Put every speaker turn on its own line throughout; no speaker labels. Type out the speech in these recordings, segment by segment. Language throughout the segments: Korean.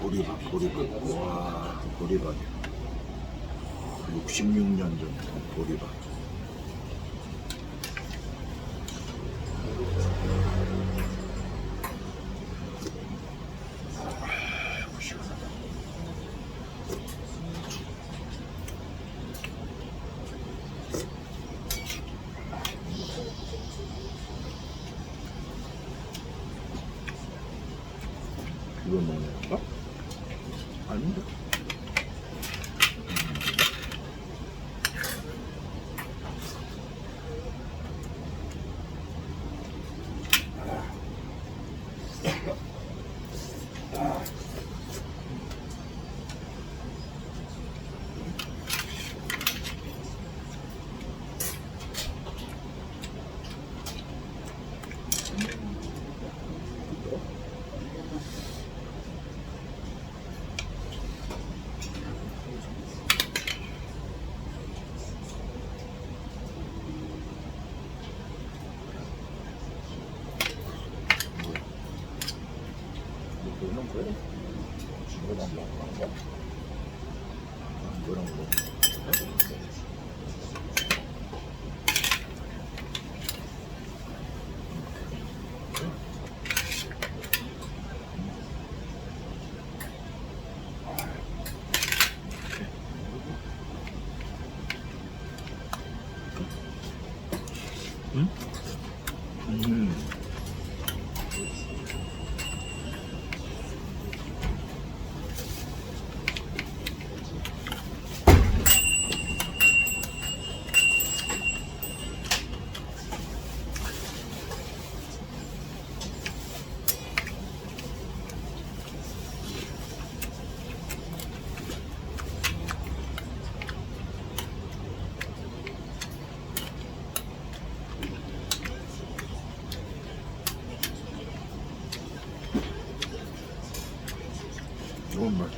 보리밥, 보리밥. 와, 보리밥. 66년 전 보리밥. 아이고, 시원하다. 이거 먹는 건가? 아닌데.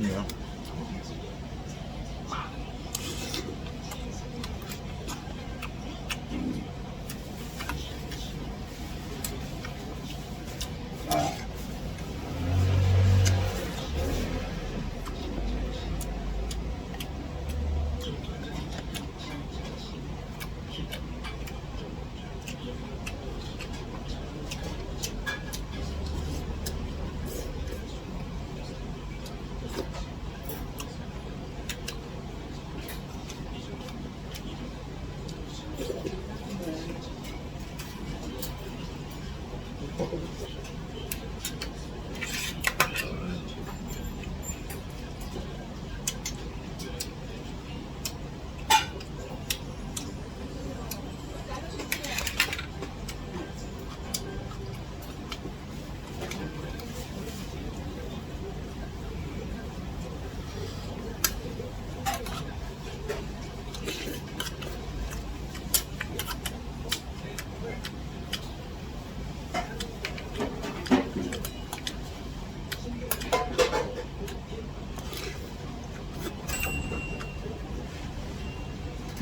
이건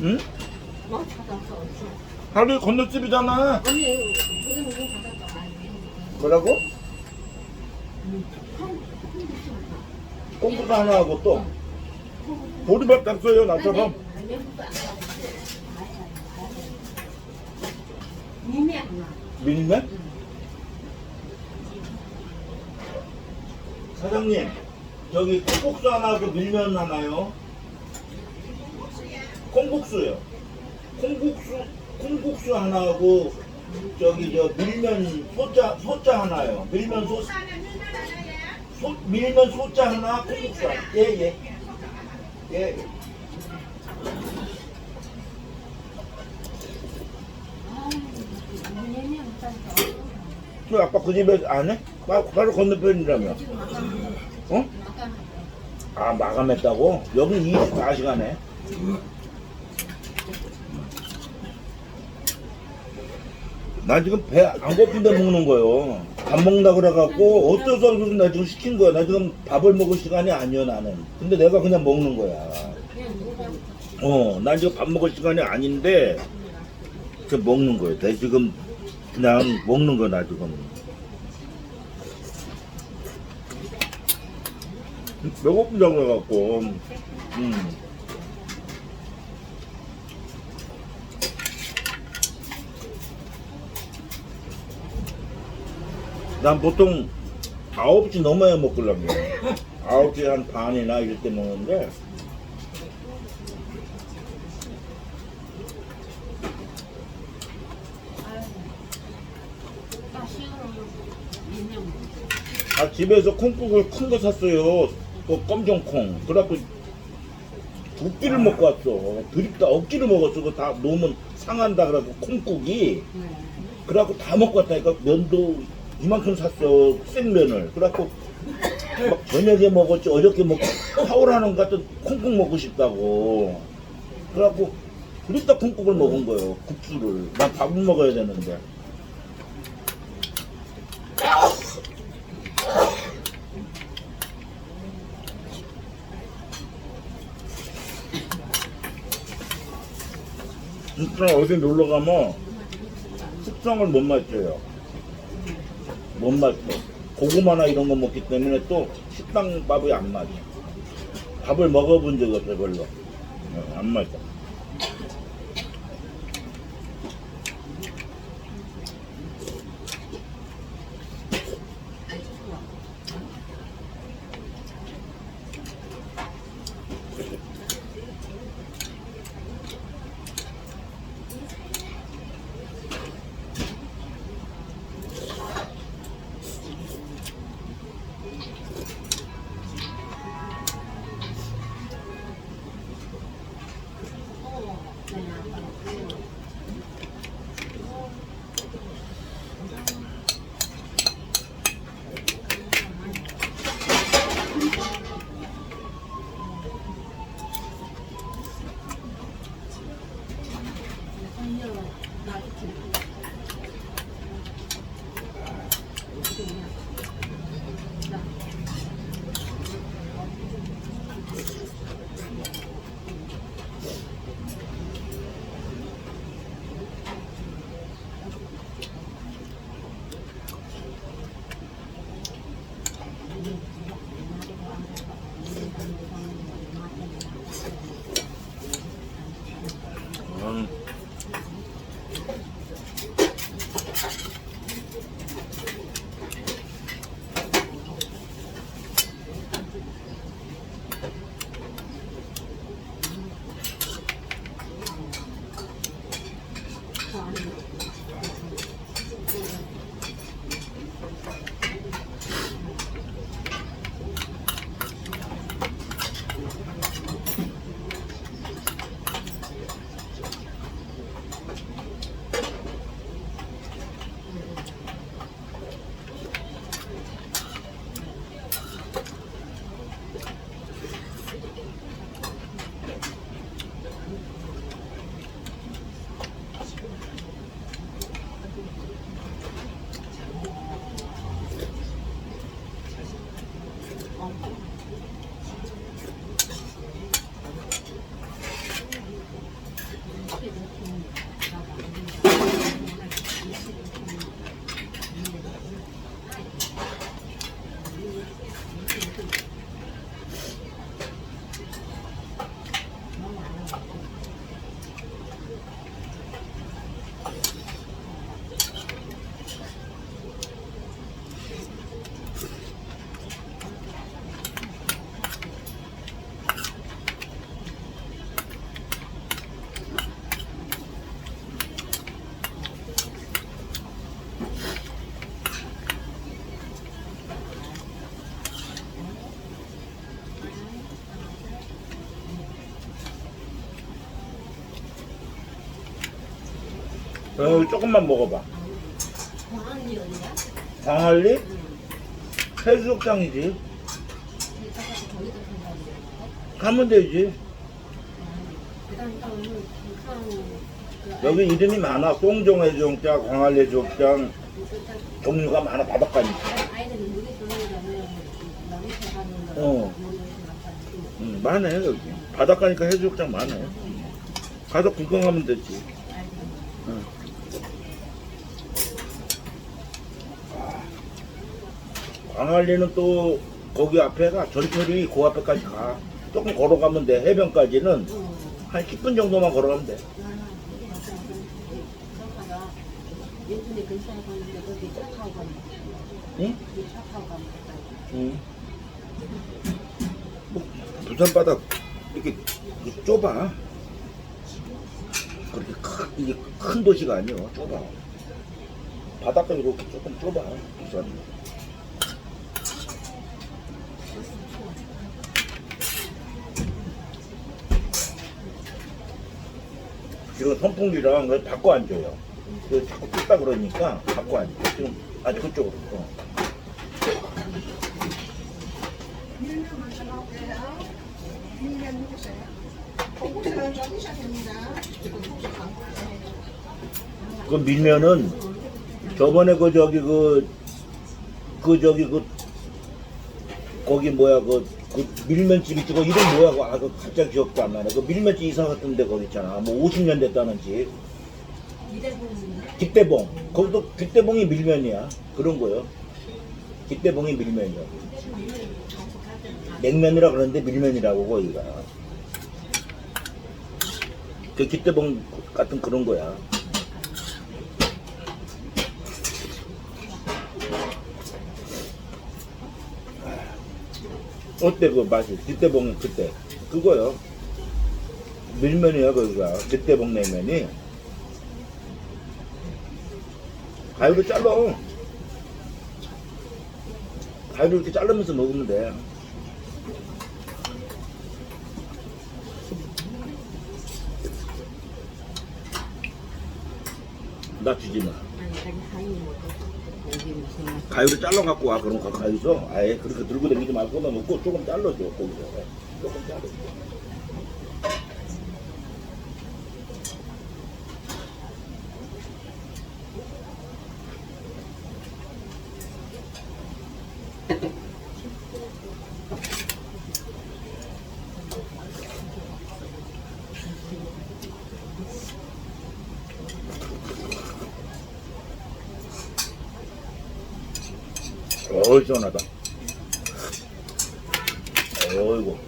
응?
뭐 찾아서 어디?
하루 건너집이잖아.
아니.
뭐라고? 콩국수 하나 하고 또 보리밥 땄어요 나처럼.
미미 하나.
사장님 저기 콩국수 하나 하고 밀면 하나요? 콩국수요. 콩국수 콩국수 하나 하고 저기 저 밀면 소자 소자 하나요. 밀면 소, 소 밀면 소자 하나 콩국수 하나. 예 예. 예. 예. 그 아까 그 집에 안 해? 바- 바로 건너편이라며. 어? 아 마감했다고? 여기 24시간에. 나 지금 배 안 고픈데 먹는 거예요. 밥 먹는다 그래갖고 어쩔 수 없이 나 지금 시킨 거야. 나 지금 밥을 먹을 시간이 아니야 나는. 근데 내가 그냥 먹는 거야. 어, 난 지금 밥 먹을 시간이 아닌데 저 먹는 거예요. 내 지금 그냥 먹는 거야 나 지금. 배고픈다고 해갖고. 음. 난 보통 9시 넘어야 먹으려고. 9시 한 반이나 이럴 때 먹는데. 아, 집에서 콩국을 큰 거 샀어요. 그 검정 콩. 그래갖고 두 끼를 먹고 왔어. 드립다 억지로 먹었어. 그거 다 놓으면 상한다. 그래갖고 콩국이.
네.
그래갖고 다 먹고 왔다니까 면도 이만큼 샀어. 생면을. 그래갖고 막 저녁에 먹었지. 어저께 먹고 사오라는 것 같은 콩국 먹고 싶다고. 그래갖고 드립다 콩국을 먹은 거예요. 국수를. 난 밥을 먹어야 되는데. 진짜 어디 놀러 가면 숙성을 못 맞춰요. 못 맞춰. 고구마나 이런 거 먹기 때문에 또 식당 밥이 안 맞아. 밥을 먹어본 적이 없어 별로. 어, 안 맞아. 어, 조금만 먹어봐.
광안리 어디야?
광안리? 해수욕장이지. 가면 되지. 여기 이름이 많아. 송정 해수욕장, 광안리 해수욕장, 종류가 많아. 바닷가니까.
어. 남자들
음, 많네, 여기. 바닷가니까 해수욕장 많네. 가서 구경하면 되지. 광안리는 또 거기 앞에가 전철이 그 앞에까지 가. 조금 걸어가면 돼. 해변까지는
어.
한 10분 정도만 걸어가면 돼. 응? 뭐, 부산 바다 이렇게 좁아. 그렇게 큰, 이게 큰 도시가 아니야. 좁아. 바닷가 이렇게 조금 좁아. 부산. 지금 선풍기랑 그걸 바꿔 앉아요. 그 자꾸 뜯다 그러니까 바꿔 앉아. 지금 아주 그쪽으로. 어. 그 밀면은 저번에 그 저기 그, 그 저기 그 거기 뭐야 그, 그 밀면집 있지 그 이름 뭐야 그, 아, 그 갑자기 기억도 안 나네. 그 밀면집 이사 갔던 데 거기 있잖아. 뭐 50년 됐다는 집 깃대봉. 거기도 깃대봉이 밀면이야. 그런 거요. 깃대봉이 밀면이야 냉면이라 그러는데 밀면이라고 거기가. 그 깃대봉 같은 그런 거야 어때 그 맛이? 깃대봉 그때. 그거요. 밀면이야 거기가. 깃대봉 냉면이. 가위로 잘라. 가위로 이렇게 자르면서 먹으면 돼. 나 주지 마.
아니 여기 무슨
가위로 잘라 갖고 와 그럼 그 가위서 아예 그렇게 들고 다니지 말고 먹고 조금 잘라줘 거기서 조금 잘라. 어이 시원하다. 어이구.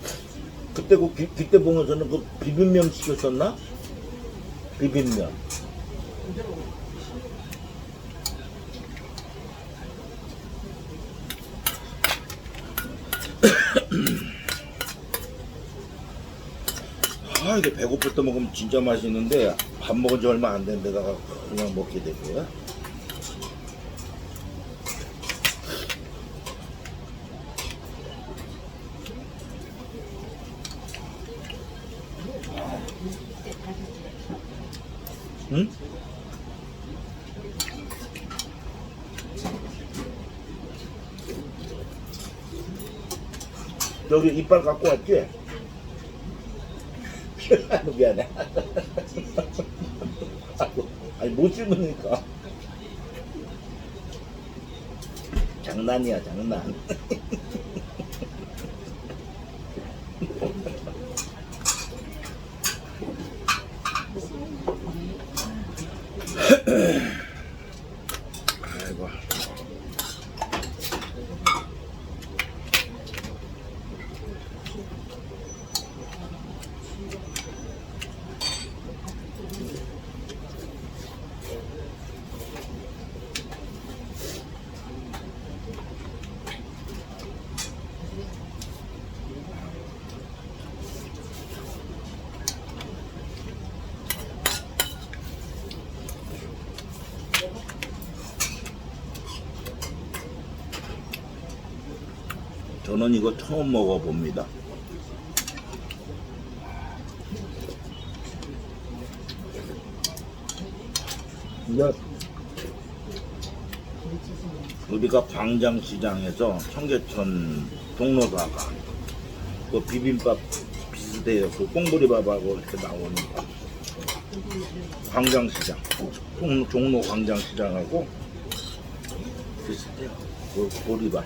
그때 그 기- 그때 보면서는 그 비빔면 시켰었나? 비빔면. 아 이게 배고플 때 먹으면 진짜 맛있는데 밥 먹은 지 얼마 안 된 데다가 그냥 먹게 되고요. 응? 저기 이빨 갖고 왔지? 미안해. 아니 못 씹으니까. 장난이야 장난. 아이고. 저는 이거 처음 먹어봅니다. 우리가 광장시장에서 청계천 동로사가 그 비빔밥 비슷해요. 그 꽁보리밥하고 이렇게 나오는 거. 광장시장, 종, 종로 광장시장하고 비슷해요. 그 보리밥.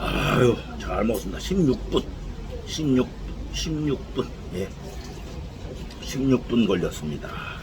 아유, 잘 먹었습니다. 16분. 16, 16분. 예. 16분 걸렸습니다.